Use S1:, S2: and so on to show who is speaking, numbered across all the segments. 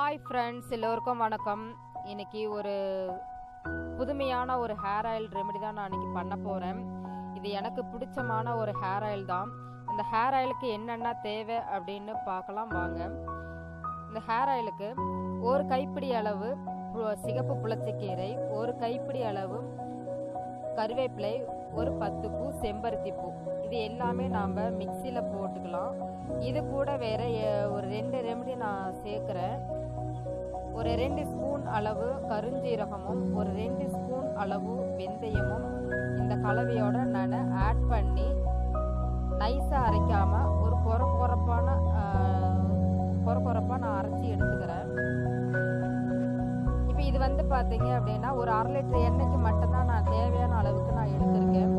S1: hi friends எல்லோருக்கும் வணக்கம் இன்றைக்கி ஒரு புதுமையான ஒரு ஹேர் ஆயில் ரெமெடி தான் நான் இன்றைக்கி பண்ண போகிறேன் இது எனக்கு பிடிச்சமான ஒரு ஹேர் ஆயில் தான் இந்த ஹேர் ஆயிலுக்கு என்னென்ன தேவை அப்படின்னு பார்க்கலாம் வாங்க இந்த ஹேர் ஆயிலுக்கு ஒரு கைப்பிடி அளவு சிகப்பு புளச்சக்கீரை ஒரு கைப்பிடி அளவு கருவேப்பிலை ஒரு பத்து பூ செம்பருத்தி பூ இது எல்லாமே நாம் மிக்சியில் போட்டுக்கலாம் இது கூட வேறு ஒரு ரெண்டு ரெமடி நான் சேர்க்குறேன் ஒரு ரெண்டு ஸ்பூன் அளவு கருஞ்சீரகமும் ஒரு ரெண்டு ஸ்பூன் அளவு வெந்தயமும் இந்த கலவையோடு நான் ஆட் பண்ணி நைஸாக அரைக்காமல் ஒரு குற குறப்பான நான் அரைச்சி எடுத்துக்கிறேன் இப்போ இது வந்து பார்த்தீங்க அப்படின்னா ஒரு அரை லிட்டர் எண்ணெய்க்கு மட்டும்தான் நான் தேவையான அளவுக்கு நான் எடுத்திருக்கேன்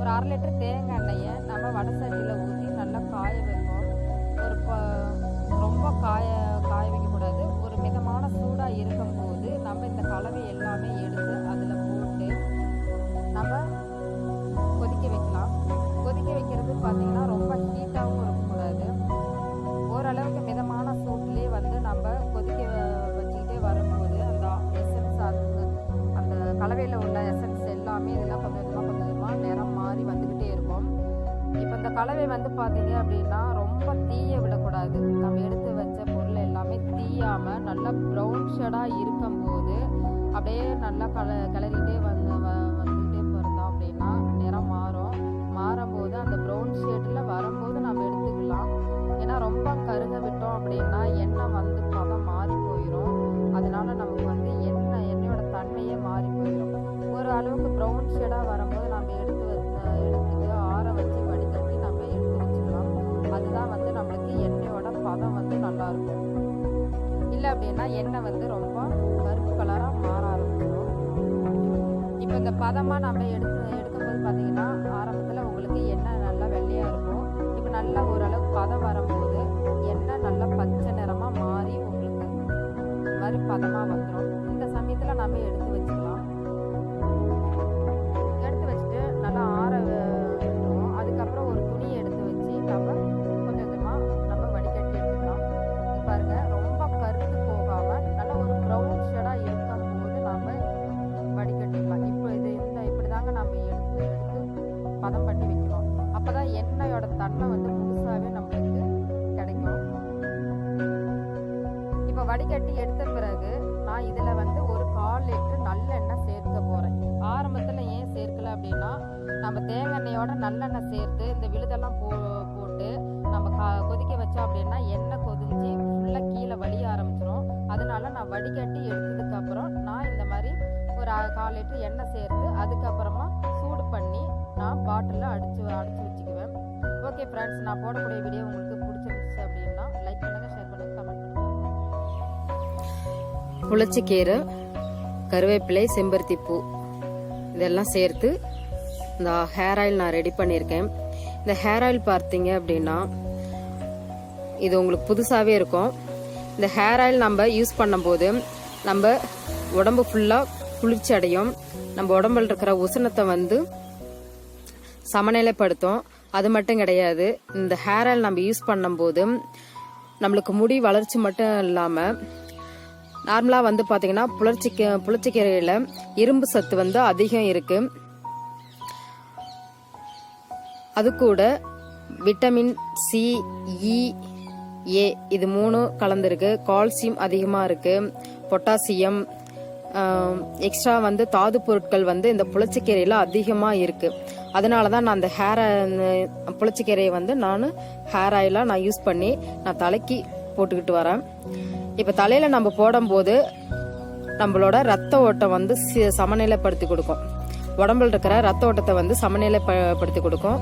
S1: ஒரு அரை லிட்டர் தேங்காய் எண்ணெயை நம்ம வடை அளவு எல்லாமே எடுத்து அதில் போட்டு நம்ம கொதிக்க வைக்கலாம் கொதிக்க வைக்கிறது பார்த்திங்கன்னா ரொம்ப ஹீட்டாகவும் இருக்கக்கூடாது ஓரளவுக்கு மிதமான சூட்லேயே வந்து நம்ம கொதிக்க வச்சுக்கிட்டே வரும்போது அந்த எசன்ஸ் அந்த கலவையில் உள்ள எசன்ஸ் எல்லாமே இதெல்லாம் கொஞ்சம் கொஞ்சமாக கொஞ்சம் கொஞ்சமாக நிறம் மாறி வந்துக்கிட்டே இருக்கும் இப்போ இந்த கலவை வந்து பார்த்தீங்க அப்படின்னா ரொம்ப தீய விடக்கூடாது நம்ம எடுத்து வச்ச பொருள் எல்லாமே தீயாமல் நல்லா ப்ரௌன் ஷேடாக இருக்கு அப்படியே நல்லா கல கிளறிட்டே வந்து வ வந்துக்கிட்டே போகிறோம் அப்படின்னா நிறம் மாறும் மாறும்போது அந்த ப்ரௌன் ஷேடில் வரும்போது நம்ம எடுத்துக்கலாம் ஏன்னா ரொம்ப கருக விட்டோம் அப்படின்னா எண்ணெய் வந்து பதம் மாறி போயிடும் அதனால நமக்கு வந்து எண்ணெய் எண்ணெயோட தன்மையே மாறி போயிடும் ஒரு அளவுக்கு ப்ரௌன் ஷேடாக வரும்போது நம்ம எடுத்து எடுத்துட்டு ஆற வச்சு வடிகட்டி நம்ம எடுத்து வச்சுக்கலாம் அதுதான் வந்து நம்மளுக்கு எண்ணெயோட பதம் வந்து நல்லாயிருக்கும் இல்லை அப்படின்னா எண்ணெய் வந்து ரொம்ப பதமாக நம்ம எடுத்து எடுக்கும்போது பார்த்திங்கன்னா ஆரம்பத்தில் உங்களுக்கு எண்ணெய் நல்லா வெள்ளையாக இருக்கும் இப்போ நல்லா ஓரளவுக்கு பதம் வரும்போது எண்ணெய் தன்மை வந்து புதுசாகவே நம்மளுக்கு கிடைக்கும் இப்போ வடிகட்டி எடுத்த பிறகு நான் இதில் வந்து ஒரு கால் லிட்டர் நல்லெண்ணெய் சேர்க்க போகிறேன் ஆரம்பத்தில் ஏன் சேர்க்கல அப்படின்னா நம்ம தேங்காய் எண்ணெயோட நல்லெண்ணெய் சேர்த்து இந்த விழுதெல்லாம் போ போட்டு நம்ம கா கொதிக்க வச்சோம் அப்படின்னா எண்ணெய் கொதிஞ்சு ஃபுல்லாக கீழே வலிய ஆரம்பிச்சிடும் அதனால நான் வடிகட்டி எடுத்ததுக்கப்புறம் நான் இந்த மாதிரி ஒரு கால் லிட்டர் எண்ணெய் சேர்த்து அதுக்கப்புறமா சூடு பண்ணி நான் பாட்டிலில் அடித்து அடித்து வச்சுக்குவேன் ஓகே ஃப்ரெண்ட்ஸ் நான் போடக்கூடிய வீடியோ உங்களுக்கு பிடிச்சிருந்துச்சு அப்படின்னா லைக் பண்ணுங்கள் ஷேர் பண்ணுங்கள் கமெண்ட் பண்ணுங்கள்
S2: புளிச்சக்கீரை கருவேப்பிலை செம்பருத்தி பூ இதெல்லாம் சேர்த்து இந்த ஹேர் ஆயில் நான் ரெடி பண்ணியிருக்கேன் இந்த ஹேர் ஆயில் பார்த்தீங்க அப்படின்னா இது உங்களுக்கு புதுசாகவே இருக்கும் இந்த ஹேர் ஆயில் நம்ம யூஸ் பண்ணும்போது நம்ம உடம்பு ஃபுல்லாக குளிர்ச்சி அடையும் நம்ம உடம்புல இருக்கிற உசனத்தை வந்து சமநிலைப்படுத்தும் அது மட்டும் கிடையாது இந்த ஹேர் ஆயில் நம்ம யூஸ் பண்ணும்போது நம்மளுக்கு முடி வளர்ச்சி மட்டும் இல்லாமல் நார்மலாக வந்து பார்த்தீங்கன்னா புலர்ச்சிக்கு புளர்ச்சிக்கீரையில் இரும்பு சத்து வந்து அதிகம் இருக்குது அது கூட விட்டமின் சி இ ஏ இது மூணும் கலந்துருக்கு கால்சியம் அதிகமாக இருக்குது பொட்டாசியம் எக்ஸ்ட்ரா வந்து தாது பொருட்கள் வந்து இந்த புளிச்சக்கீரையில் அதிகமாக இருக்குது அதனால தான் நான் அந்த ஹேர் புளிச்சக்கீரையை வந்து நான் ஹேர் ஆயிலாக நான் யூஸ் பண்ணி நான் தலைக்கு போட்டுக்கிட்டு வரேன் இப்போ தலையில் நம்ம போடும்போது நம்மளோட ரத்த ஓட்டம் வந்து சமநிலைப்படுத்தி கொடுக்கும் உடம்புல இருக்கிற ரத்த ஓட்டத்தை வந்து சமநிலைப்படுத்தி கொடுக்கும்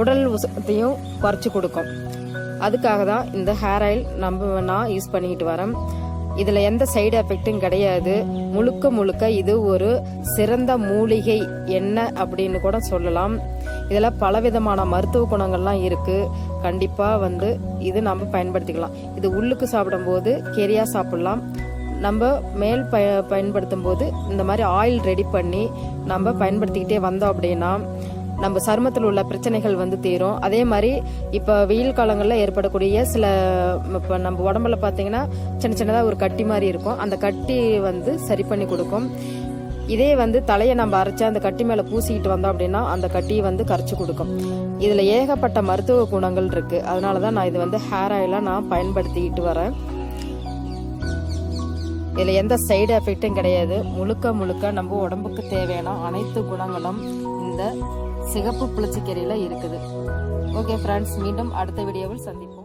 S2: உடல் உசத்தையும் குறைச்சி கொடுக்கும் அதுக்காக தான் இந்த ஹேர் ஆயில் நம்ம நான் யூஸ் பண்ணிக்கிட்டு வரேன் இதில் எந்த சைடு எஃபெக்டும் கிடையாது முழுக்க முழுக்க இது ஒரு சிறந்த மூலிகை என்ன அப்படின்னு கூட சொல்லலாம் இதில் பலவிதமான மருத்துவ குணங்கள்லாம் இருக்குது கண்டிப்பாக வந்து இது நம்ம பயன்படுத்திக்கலாம் இது உள்ளுக்கு சாப்பிடும்போது கெரியாக சாப்பிட்லாம் நம்ம மேல் பய பயன்படுத்தும் போது இந்த மாதிரி ஆயில் ரெடி பண்ணி நம்ம பயன்படுத்திக்கிட்டே வந்தோம் அப்படின்னா நம்ம சருமத்தில் உள்ள பிரச்சனைகள் வந்து தீரும் அதே மாதிரி இப்போ வெயில் காலங்களில் ஏற்படக்கூடிய சில இப்போ நம்ம உடம்புல பார்த்தீங்கன்னா சின்ன சின்னதாக ஒரு கட்டி மாதிரி இருக்கும் அந்த கட்டி வந்து சரி பண்ணி கொடுக்கும் இதே வந்து தலையை நம்ம அரைச்சா அந்த கட்டி மேலே பூசிக்கிட்டு வந்தோம் அப்படின்னா அந்த கட்டியை வந்து கரைச்சி கொடுக்கும் இதில் ஏகப்பட்ட மருத்துவ குணங்கள் இருக்கு அதனால தான் நான் இது வந்து ஹேர் ஆயிலாக நான் பயன்படுத்திக்கிட்டு வரேன் இதில் எந்த சைடு எஃபெக்டும் கிடையாது முழுக்க முழுக்க நம்ம உடம்புக்கு தேவையான அனைத்து குணங்களும் இந்த சிகப்பு புளிச்சிக்கீரையில் இருக்குது ஓகே ஃப்ரெண்ட்ஸ் மீண்டும் அடுத்த வீடியோவில் சந்திப்போம்